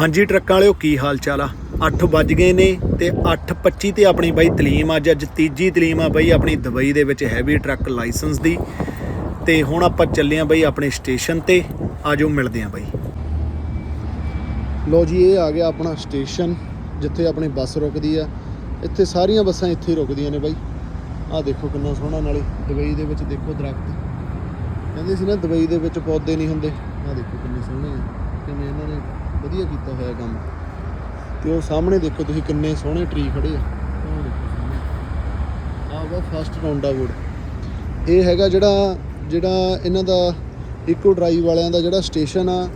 ਹਾਂਜੀ ਟਰੱਕਾਂ ਵਾਲਿਓ, ਕੀ ਹਾਲ ਚਾਲ ਆ? 8 ਵੱਜ ਗਏ ਨੇ ਤੇ 8:25 ਤੇ ਆਪਣੀ ਬਾਈ ਤਲੀਮ ਅੱਜ ਅੱਜ ਤੀਜੀ ਤਲੀਮ ਆ ਬਾਈ ਆਪਣੀ ਦੁਬਈ ਦੇ ਵਿੱਚ ਹੈਵੀ ਟਰੱਕ ਲਾਇਸੈਂਸ ਦੀ। ਤੇ ਹੁਣ ਆਪਾਂ ਚੱਲੇ ਆ ਬਾਈ ਆਪਣੇ ਸਟੇਸ਼ਨ ਤੇ। ਆਜੋ ਮਿਲਦੇ ਆ ਬਾਈ। ਲੋ ਜੀ, ਇਹ ਆ ਗਿਆ ਆਪਣਾ ਸਟੇਸ਼ਨ ਜਿੱਥੇ ਆਪਣੀ ਬੱਸ ਰੁਕਦੀ ਆ। ਇੱਥੇ ਸਾਰੀਆਂ ਬੱਸਾਂ ਇੱਥੇ ਹੀ ਰੁਕਦੀਆਂ ਨੇ ਬਾਈ। ਆਹ ਦੇਖੋ ਕਿੰਨਾ ਸੋਹਣਾ ਨਾਲੇ ਦੁਬਈ ਦੇ ਵਿੱਚ ਦੇਖੋ ਦਰਖਤ। ਕਹਿੰਦੇ ਸੀ ਨਾ ਦੁਬਈ ਦੇ ਵਿੱਚ ਪੌਦੇ ਨਹੀਂ ਹੁੰਦੇ। ਆਹ ਦੇਖੋ ਕਿੰਨੇ ਸੋਹਣੇ ਆ, ਕਿਵੇਂ ਇਹਨਾਂ ਨੇ ਵਧੀਆ ਕੀਤਾ ਹੋਇਆ ਕੰਮ। ਤੇ ਉਹ ਸਾਹਮਣੇ ਦੇਖੋ ਤੁਸੀਂ ਕਿੰਨੇ ਸੋਹਣੇ ਟਰੀ ਖੜੇ ਆ। ਆਹ ਵਾ ਫਸਟ ਰੌਂਡਾ ਵੁੱਡ ਇਹ ਹੈਗਾ ਜਿਹੜਾ ਜਿਹੜਾ ਇਹਨਾਂ ਦਾ ਇਕੋ ਡਰਾਈਵ ਵਾਲਿਆਂ ਦਾ ਜਿਹੜਾ ਸਟੇਸ਼ਨ ਆ।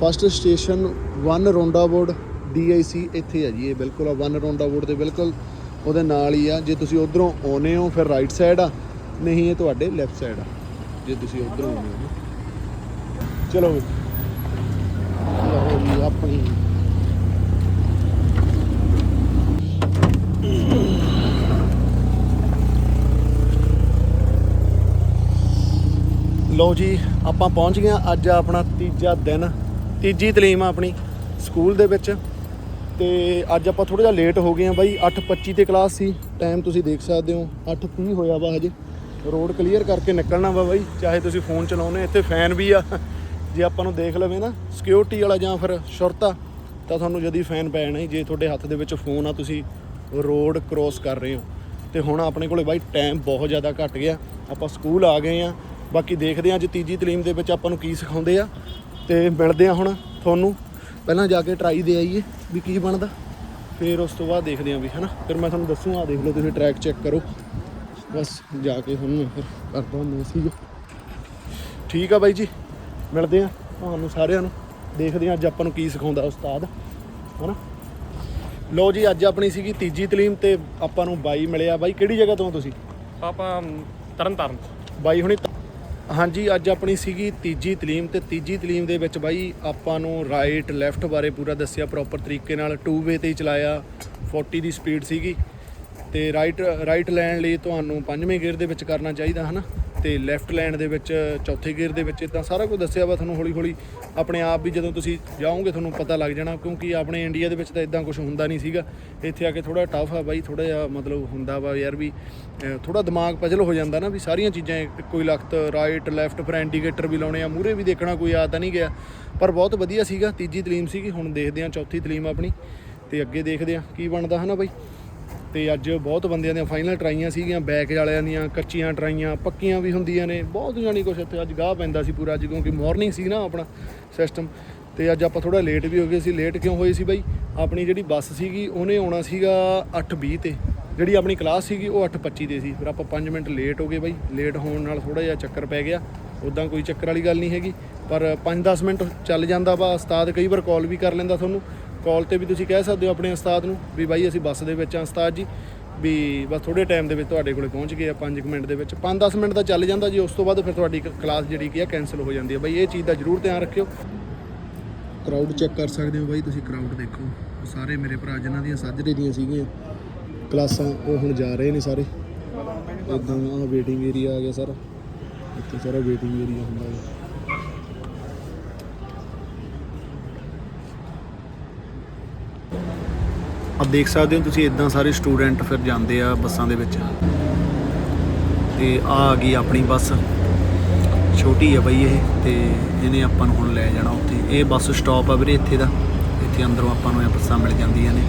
ਫਸਟ ਸਟੇਸ਼ਨ 1 ਰੋਂਡਾ ਬੋਰਡ ਡੀਆਈਸੀ ਇੱਥੇ ਆ ਜੀ, ਇਹ ਬਿਲਕੁਲ ਆ 1 ਰੌਂਡਾ ਬੋਰਡ ਦੇ ਬਿਲਕੁਲ ਉਹਦੇ ਨਾਲ ਹੀ ਆ। ਜੇ ਤੁਸੀਂ ਉਧਰੋਂ ਆਉਨੇ ਹੋ ਫਿਰ ਰਾਈਟ ਸਾਈਡ ਆ, ਨਹੀਂ ਇਹ ਤੁਹਾਡੇ ਲੈਫਟ ਸਾਈਡ ਆ। ਜੇ ਤੁਸੀਂ ਉਧਰੋਂ ਆਉਨੇ ਹੋ ਚਲੋ ਵੀ। ਲਓ ਆਪਣੀ ਲਓ ਜੀ, ਆਪਾਂ ਪਹੁੰਚ ਗਏ ਆ ਅੱਜ ਆਪਣਾ ਤੀਜਾ ਦਿਨ, ਤੀਜੀ ਤਲੀਮ ਆ ਆਪਣੀ ਸਕੂਲ ਦੇ ਵਿੱਚ। ਤੇ ਅੱਜ ਆਪਾਂ ਥੋੜਾ ਜਿਹਾ ਲੇਟ ਹੋ ਗਏ ਆ ਬਾਈ। 8:25 ਤੇ ਕਲਾਸ ਸੀ। ਟਾਈਮ ਤੁਸੀਂ ਦੇਖ ਸਕਦੇ ਹੋ। 8:30 ਹੋਇਆ ਵਾ ਹਜੇ। ਰੋਡ ਕਲੀਅਰ ਕਰਕੇ ਨਿਕਲਣਾ ਵਾ ਬਾਈ। ਚਾਹੇ ਤੁਸੀਂ ਫੋਨ ਚਲਾਉਨੇ ਇੱਥੇ ਫੈਨ ਵੀ ਆ। ਜੇ ਆਪਾਂ ਨੂੰ ਦੇਖ ਲਵੇ ਨਾ ਸਿਕਿਉਰਿਟੀ ਵਾਲਾ ਜਾਂ ਫਿਰ ਸ਼ੁਰਤਾ, ਤਾਂ ਤੁਹਾਨੂੰ ਜਦੀ ਫੈਨ ਪੈ ਜਾਣਾ ਹੀ ਜੇ ਤੁਹਾਡੇ ਹੱਥ ਦੇ ਵਿੱਚ ਫੋਨ ਆ, ਤੁਸੀਂ ਰੋਡ ਕ੍ਰੋਸ ਕਰ ਰਹੇ ਹੋ। ਤੇ ਹੁਣ ਆਪਣੇ ਕੋਲੇ ਬਾਈ ਟਾਈਮ ਬਹੁਤ ਜ਼ਿਆਦਾ ਘਟ ਗਿਆ। ਆਪਾਂ ਸਕੂਲ ਆ ਗਏ ਆ ਬਾਕੀ ਦੇਖਦੇ ਆ ਅੱਜ ਤੀਜੀ ਤਲੀਮ ਦੇ ਵਿੱਚ ਆਪਾਂ ਨੂੰ ਕੀ ਸਿਖਾਉਂਦੇ ਆ। ਤੇ ਮਿਲਦੇ ਆ ਹੁਣ ਤੁਹਾਨੂੰ। ਪਹਿਲਾਂ ਜਾ ਕੇ ਟਰਾਈ ਦੇ ਆਈਏ ਵੀ ਕੀ ਬਣਦਾ। ਫਿਰ ਉਸ ਤੋਂ ਬਾਅਦ ਦੇਖਦੇ ਆ ਵੀ, ਹਨਾ। ਫਿਰ ਮੈਂ ਤੁਹਾਨੂੰ ਦੱਸੂ ਆ ਦੇਖ ਲਓ, ਤੁਸੀਂ ਟਰੈਕ ਚੈੱਕ ਕਰੋ। ਬਸ ਜਾ ਕੇ ਹੁਣ ਮੈਂ ਫਿਰ ਕਰਦਾ ਮੈਸੇਜ ਠੀਕ ਆ ਬਾਈ ਜੀ। ਮਿਲਦੇ ਆ ਤੁਹਾਨੂੰ ਸਾਰਿਆਂ ਨੂੰ। ਦੇਖਦੇ ਆ ਅੱਜ ਆਪਾਂ ਨੂੰ ਕੀ ਸਿਖਾਉਂਦਾ ਉਸਤਾਦ। ਹਨਾ? ਲੋ ਜੀ ਅੱਜ ਆਪਣੀ ਸੀਗੀ ਤੀਜੀ ਤਲੀਮ ਤੇ ਆਪਾਂ ਨੂੰ ਬਾਈ ਮਿਲਿਆ। ਬਾਈ ਕਿਹੜੀ ਜਗ੍ਹਾ ਤੋਂ ਤੁਸੀਂ? ਆਪਾਂ ਤਰਨ ਤਾਰਨ ਬਾਈ ਹੁਣੀ ਹਾਂਜੀ ਅੱਜ ਆਪਣੀ ਸੀਗੀ ਤੀਜੀ ਤਲੀਮ ਤੇ ਤੀਜੀ ਤਲੀਮ ਦੇ ਵਿੱਚ ਬਾਈ ਆਪਾਂ ਨੂੰ ਰਾਈਟ ਲੈਫਟ ਬਾਰੇ ਪੂਰਾ ਦੱਸਿਆ ਪ੍ਰੋਪਰ ਤਰੀਕੇ ਨਾਲ। 2 ਵੇ ਤੇ ਹੀ ਚਲਾਇਆ। 40 ਦੀ ਸਪੀਡ ਸੀਗੀ। ਤੇ ਰਾਈਟ ਰਾਈਟ ਲੈਣ ਲਈ ਤੁਹਾਨੂੰ ਪੰਜਵੇਂ ਗੇਅਰ ਦੇ ਵਿੱਚ ਕਰਨਾ ਚਾਹੀਦਾ ਹਨਾ? ਤੇ ਲੈਫਟ ਲੈਂਡ ਦੇ ਵਿੱਚ, ਚੌਥੇ ਗੇਅਰ ਦੇ ਵਿੱਚ ਇਦਾਂ ਸਾਰਾ ਕੁਝ ਦੱਸਿਆ ਵਾ ਤੁਹਾਨੂੰ ਹੌਲੀ ਹੌਲੀ ਆਪਣੇ ਆਪ ਵੀ ਜਦੋਂ ਤੁਸੀਂ ਜਾਓਗੇ, ਤੁਹਾਨੂੰ ਪਤਾ ਲੱਗ ਜਾਣਾ, ਕਿਉਂਕਿ ਆਪਣੇ ਇੰਡੀਆ ਦੇ ਵਿੱਚ ਤਾਂ ਇਦਾਂ ਕੁਝ ਹੁੰਦਾ ਨਹੀਂ ਸੀਗਾ। ਇੱਥੇ ਆ ਕੇ ਥੋੜਾ ਟਫ ਆ ਬਾਈ ਥੋੜਾ ਜਿਹਾ ਮਤਲਬ ਹੁੰਦਾ ਵਾ ਯਾਰ ਵੀ ਥੋੜਾ ਦਿਮਾਗ ਪਜਲ ਹੋ ਜਾਂਦਾ ਨਾ ਵੀ ਸਾਰੀਆਂ ਚੀਜ਼ਾਂ ਕੋਈ ਹੀ ਲਖਤ ਰਾਈਟ ਲੈਫਟ ਫਿਰ ਇੰਡੀਕੇਟਰ ਵੀ ਲਾਉਣੇ ਆ ਮੂਰੇ ਵੀ ਦੇਖਣਾ ਕੋਈ ਯਾਦ ਤਾਂ ਨਹੀਂ ਗਿਆ। ਪਰ ਬਹੁਤ ਵਧੀਆ ਸੀਗਾ, ਤੀਜੀ ਤਲੀਮ ਸੀਗੀ, ਹੁਣ ਦੇਖਦੇ ਆ ਚੌਥੀ ਤਲੀਮ ਆਪਣੀ, ਤੇ ਅੱਗੇ ਦੇਖਦੇ ਆ ਕੀ ਬਣਦਾ, ਹਨਾ ਬਾਈ? ਤੇ ਅੱਜ ਬਹੁਤ ਬੰਦਿਆਂ ਦੀਆਂ ਫਾਈਨਲ ਟਰਾਈਆਂ ਸੀਗੀਆਂ, ਬੈਕ ਵਾਲਿਆਂ ਦੀਆਂ, ਕੱਚੀਆਂ ਟਰਾਈਆਂ, ਪੱਕੀਆਂ ਵੀ ਹੁੰਦੀਆਂ ਨੇ, ਬਹੁਤ ਜਾਣੀ ਕੁਛ ਇੱਥੇ, ਅੱਜ ਗਾਹ ਪੈਂਦਾ ਸੀ ਪੂਰਾ, ਅੱਜ ਕਿਉਂਕਿ ਮਾਰਨਿੰਗ ਸੀ ਨਾ ਆਪਣਾ ਸਿਸਟਮ ਤੇ ਅੱਜ ਆਪਾਂ ਥੋੜਾ ਲੇਟ ਵੀ ਹੋ ਗਏ ਸੀ ਲੇਟ ਕਿਉਂ ਹੋਏ ਸੀ ਬਾਈ? ਆਪਣੀ ਜਿਹੜੀ ਬੱਸ ਸੀਗੀ, ਉਹਨੇ ਆਉਣਾ ਸੀਗਾ 8:20 ਤੇ, ਜਿਹੜੀ ਆਪਣੀ ਕਲਾਸ ਸੀਗੀ, ਉਹ 8:25 ਤੇ ਸੀ, ਫਿਰ ਆਪਾਂ 5 ਮਿੰਟ ਲੇਟ ਹੋ ਗਏ ਬਾਈ ਲੇਟ ਹੋਣ ਨਾਲ ਥੋੜਾ ਜਿਹਾ ਚੱਕਰ ਪੈ ਗਿਆ ਉਦਾਂ ਕੋਈ ਚੱਕਰ ਵਾਲੀ ਗੱਲ ਨਹੀਂ ਹੈਗੀ, ਪਰ 5-10 ਮਿੰਟ ਚੱਲ ਜਾਂਦਾ ਵਾ, ਉਸਤਾਦ ਕਈ ਵਾਰ ਕਾਲ ਵੀ ਕਰ ਲੈਂਦਾ ਤੁਹਾਨੂੰ ਕਾਲ ਤੇ ਵੀ ਤੁਸੀਂ ਕਹਿ ਸਕਦੇ ਹੋ ਆਪਣੇ ਉਸਤਾਦ ਨੂੰ ਵੀ ਬਾਈ ਅਸੀਂ ਬੱਸ ਦੇ ਵਿੱਚ ਆ ਉਸਤਾਦ ਜੀ, ਵੀ ਬਸ ਥੋੜੇ ਟਾਈਮ ਦੇ ਵਿੱਚ ਤੁਹਾਡੇ ਕੋਲੇ ਪਹੁੰਚ ਗਏ ਆ 5 ਮਿੰਟ ਦੇ ਵਿੱਚ। 5-10 ਮਿੰਟ ਦਾ ਚੱਲ ਜਾਂਦਾ ਜੀ, ਉਸ ਤੋਂ ਬਾਅਦ ਫਿਰ ਤੁਹਾਡੀ ਕਲਾਸ ਜਿਹੜੀ ਕੀ ਆ ਕੈਨਸਲ ਹੋ ਜਾਂਦੀ ਹੈ ਬਾਈ ਇਹ ਚੀਜ਼ ਦਾ ਜ਼ਰੂਰ ਧਿਆਨ ਰੱਖਿਓ। ਕਰਾਊਡ ਚੈੱਕ ਕਰ ਸਕਦੇ ਹੋ ਬਾਈ, ਤੁਸੀਂ ਕਰਾਊਡ ਦੇਖੋ। ਸਾਰੇ ਮੇਰੇ ਭਰਾ ਜਿਨ੍ਹਾਂ ਦੀਆਂ ਸਾਜਰੇ ਦੀਆਂ ਸੀਗੀਆਂ, ਕਲਾਸਾਂ, ਉਹ ਹੁਣ ਜਾ ਰਹੇ ਨੇ ਸਾਰੇ। ਇਦਾਂ ਆ ਵੇਟਿੰਗ ਏਰੀਆ ਆ ਗਿਆ ਸਾਰਾ। ਇੱਥੇ ਸਾਰਾ ਵੇਟਿੰਗ ਏਰੀਆ ਹੁੰਦਾ ਹੈ ਆ ਦੇਖ ਸਕਦੇ ਹੋ ਤੁਸੀਂ ਇਦਾਂ ਸਾਰੇ ਸਟੂਡੈਂਟ ਫਿਰ ਜਾਂਦੇ ਆ ਬੱਸਾਂ ਦੇ ਵਿੱਚ। ਤੇ ਆ ਆ ਗਈ ਆਪਣੀ ਬੱਸ। ਛੋਟੀ ਆ ਬਈ ਇਹ ਤੇ ਇਹਨੇ ਆਪਾਂ ਨੂੰ ਹੁਣ ਲੈ ਜਾਣਾ ਉੱਥੇ। ਇਹ ਬੱਸ ਸਟਾਪ ਆ ਵੀਰੇ ਇੱਥੇ ਦਾ। ਇੱਥੇ ਅੰਦਰੋਂ ਆਪਾਂ ਨੂੰ ਇਹ ਬੱਸਾਂ ਮਿਲ ਜਾਂਦੀਆਂ ਨੇ।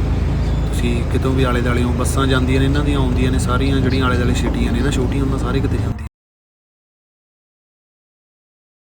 ਤੁਸੀਂ ਕਿਤੋਂ ਵੀ ਆਲੇ ਦਾਲਿਓਂ ਬੱਸਾਂ ਜਾਂਦੀਆਂ ਨੇ, ਇਹਨਾਂ ਦੀਆਂ ਆਉਂਦੀਆਂ ਨੇ ਸਾਰੀਆਂ, ਜਿਹੜੀਆਂ ਆਲੇ ਦਾਲੇ ਸਿਟੀਆਂ ਨੇ ਨਾ ਛੋਟੀਆਂ ਉਹਨਾਂ ਸਾਰੇ ਕਿਤੇ ਜਾਂਦੀਆਂ